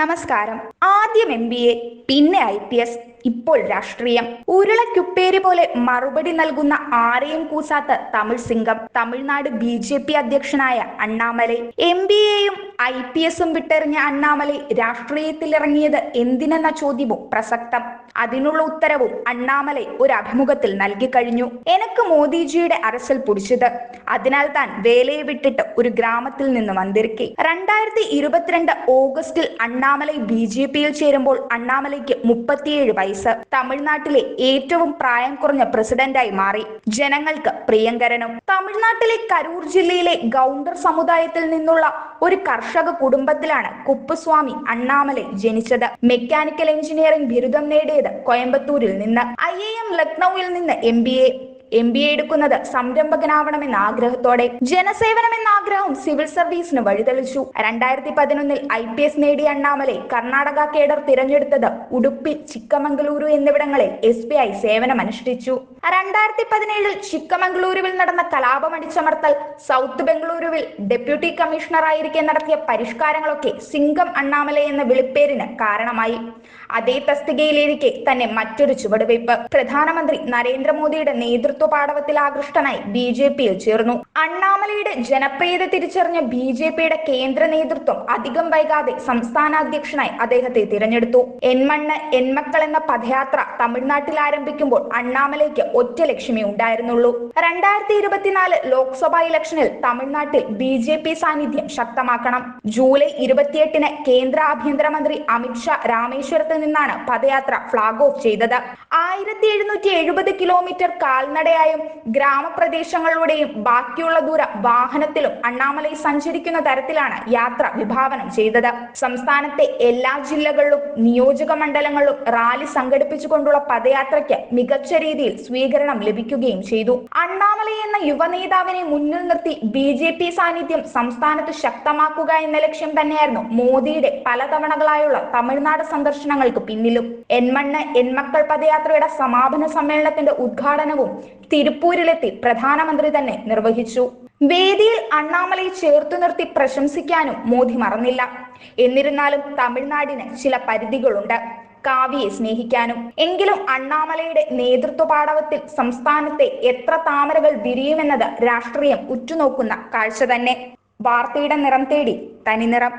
നമസ്കാരം. ആദ്യം M B A പിന്നെ ഐ പി എസ് ഇപ്പോൾ രാഷ്ട്രീയം. ഉരുളക്കുപ്പേര് പോലെ മറുപടി നൽകുന്ന ആരെയും കൂസാത്ത തമിഴ് സിംഗം. തമിഴ്നാട് ബി ജെ പി അധ്യക്ഷനായ അണ്ണാമലൈ. എം ബി എയും ഐ പി എസും വിട്ടെറിഞ്ഞ അണ്ണാമലൈ രാഷ്ട്രീയത്തിലിറങ്ങിയത് എന്തിനെന്ന ചോദ്യവും പ്രസക്തം. അതിനുള്ള ഉത്തരവും അണ്ണാമലൈ ഒരു അഭിമുഖത്തിൽ നൽകി കഴിഞ്ഞു. എനക്ക് മോദിജിയുടെ അറസൽ പിടിച്ചത്. അതിനാൽ താൻ വേലയെ വിട്ടിട്ട് ഒരു ഗ്രാമത്തിൽ നിന്ന് വന്നിരിക്കെ. രണ്ടായിരത്തി ഇരുപത്തിരണ്ട് ഓഗസ്റ്റിൽ അണ്ണാമലൈ ബി ജെ പിയിൽ ചേരുമ്പോൾ അണ്ണാമലൈക്ക് മുപ്പത്തിയേഴ് വയസ്സ്. തമിഴ്നാട്ടിലെ ഏറ്റവും പ്രായം കുറഞ്ഞ പ്രസിഡന്റായി മാറി. ജനങ്ങൾക്ക് പ്രിയങ്കരനും. തമിഴ്നാട്ടിലെ കരൂർ ജില്ലയിലെ ഗൗണ്ടർ സമുദായത്തിൽ നിന്നുള്ള ഒരു കർഷക കുടുംബത്തിലാണ് കുപ്പുസ്വാമി അണ്ണാമലൈ ജനിച്ചത്. മെക്കാനിക്കൽ എഞ്ചിനീയറിംഗ് ബിരുദം നേടിയത് കോയമ്പത്തൂരിൽ നിന്ന്. ഐ എ എം ലക്നൌവിൽ നിന്ന് M B A. M B A എടുക്കുന്നത് സംരംഭകനാവണമെന്ന ആഗ്രഹത്തോടെ ജനസേവനം എന്ന ആഗ്രഹം സിവിൽ സർവീസിന് വഴിതെളിച്ചു. രണ്ടായിരത്തി പതിനൊന്നിൽ ഐ പി എസ് നേടിയ അണ്ണാമലെ കർണാടക കേഡർ തിരഞ്ഞെടുത്തത് ഉടുപ്പി ചിക്കമംഗലൂരു എന്നിവിടങ്ങളിൽ എസ് ബി ഐ സേവനമനുഷ്ഠിച്ചു. രണ്ടായിരത്തി പതിനേഴിൽ ചിക്കമംഗളൂരുവിൽ നടന്ന കലാപം അടിച്ചമർത്തൽ സൗത്ത് ബംഗളൂരുവിൽ ഡെപ്യൂട്ടി കമ്മീഷണറായിരിക്കെ നടത്തിയ പരിഷ്കാരങ്ങളൊക്കെ സിംഗം അണ്ണാമല എന്ന വിളിപ്പേരിന് കാരണമായി. അതേ തസ്തികയിലിരിക്കെ തന്നെ മറ്റൊരു ചുവടുവയ്പ്. പ്രധാനമന്ത്രി നരേന്ദ്രമോദിയുടെ നേതൃത്വ പാടവത്തിൽ ആകൃഷ്ടനായി ബി ജെ പിയിൽ ചേർന്നു. അണ്ണാമലയുടെ ജനപ്രിയത തിരിച്ചറിഞ്ഞ ബി ജെ പിയുടെ കേന്ദ്ര നേതൃത്വം അധികം വൈകാതെ സംസ്ഥാന അധ്യക്ഷനായി അദ്ദേഹത്തെ തിരഞ്ഞെടുത്തു. എൻമണ്ണ് എൻമക്കൾ എന്ന പദയാത്ര തമിഴ്നാട്ടിൽ ആരംഭിക്കുമ്പോൾ അണ്ണാമലയ്ക്ക് ഒറ്റ ലക്ഷ്യമേ ഉണ്ടായിരുന്നുള്ളൂ. രണ്ടായിരത്തി ഇരുപത്തിനാല് ലോക്സഭാ ഇലക്ഷനിൽ തമിഴ്നാട്ടിൽ ബി ജെ പി സാന്നിധ്യം ശക്തമാക്കണം. ജൂലൈ ഇരുപത്തിയെട്ടിന് കേന്ദ്ര ആഭ്യന്തരമന്ത്രി അമിത്ഷാ രാമേശ്വരത്ത് നിന്നാണ് പദയാത്ര ഫ്ളാഗ് ഓഫ് ചെയ്തത്. ആയിരത്തി എഴുന്നൂറ്റി എഴുപത് കിലോമീറ്റർ കാൽനടയായും ഗ്രാമപ്രദേശങ്ങളിലൂടെയും ബാക്കിയുള്ള ദൂരം വാഹനത്തിലും അണ്ണാമലൈ സഞ്ചരിക്കുന്ന തരത്തിലാണ് യാത്ര വിഭാവനം ചെയ്തത്. സംസ്ഥാനത്തെ എല്ലാ ജില്ലകളിലും നിയോജക മണ്ഡലങ്ങളിലും റാലി സംഘടിപ്പിച്ചുകൊണ്ടുള്ള പദയാത്രയ്ക്ക് മികച്ച രീതിയിൽ സ്വീകരണം ലഭിക്കുകയും ചെയ്തു. അണ്ണാമലൈ എന്ന യുവനേതാവിനെ മുന്നിൽ നിർത്തി ബി ജെ പി സാന്നിധ്യം സംസ്ഥാനത്ത് ശക്തമാക്കുക എന്ന ലക്ഷ്യം തന്നെയായിരുന്നു മോദിയുടെ പലതവണകളായുള്ള തമിഴ്നാട് സന്ദർശനങ്ങൾക്ക് പിന്നിലും. എൻമണ്ണ് എൻമക്കൾ പദയാത്രയുടെ സമാപന സമ്മേളനത്തിന്റെ ഉദ്ഘാടനവും തിരുപ്പൂരിലെത്തി പ്രധാനമന്ത്രി തന്നെ നിർവഹിച്ചു. വേദിയിൽ അണ്ണാമലയെ ചേർത്തു നിർത്തി പ്രശംസിക്കാനും മോദി മറന്നില്ല. എന്നിരുന്നാലും തമിഴ്നാടിന് ചില പരിധികളുണ്ട്. കാവ്യെ സ്നേഹിക്കാനും. എങ്കിലും അണ്ണാമലയുടെ നേതൃത്വ പാടവത്തിൽ സംസ്ഥാനത്തെ എത്ര താമരകൾ വിരിയുമെന്നത് രാഷ്ട്രീയം ഉറ്റുനോക്കുന്ന കാഴ്ച തന്നെ. വാർത്തയുടെ നിറം തേടി തനിനിറം.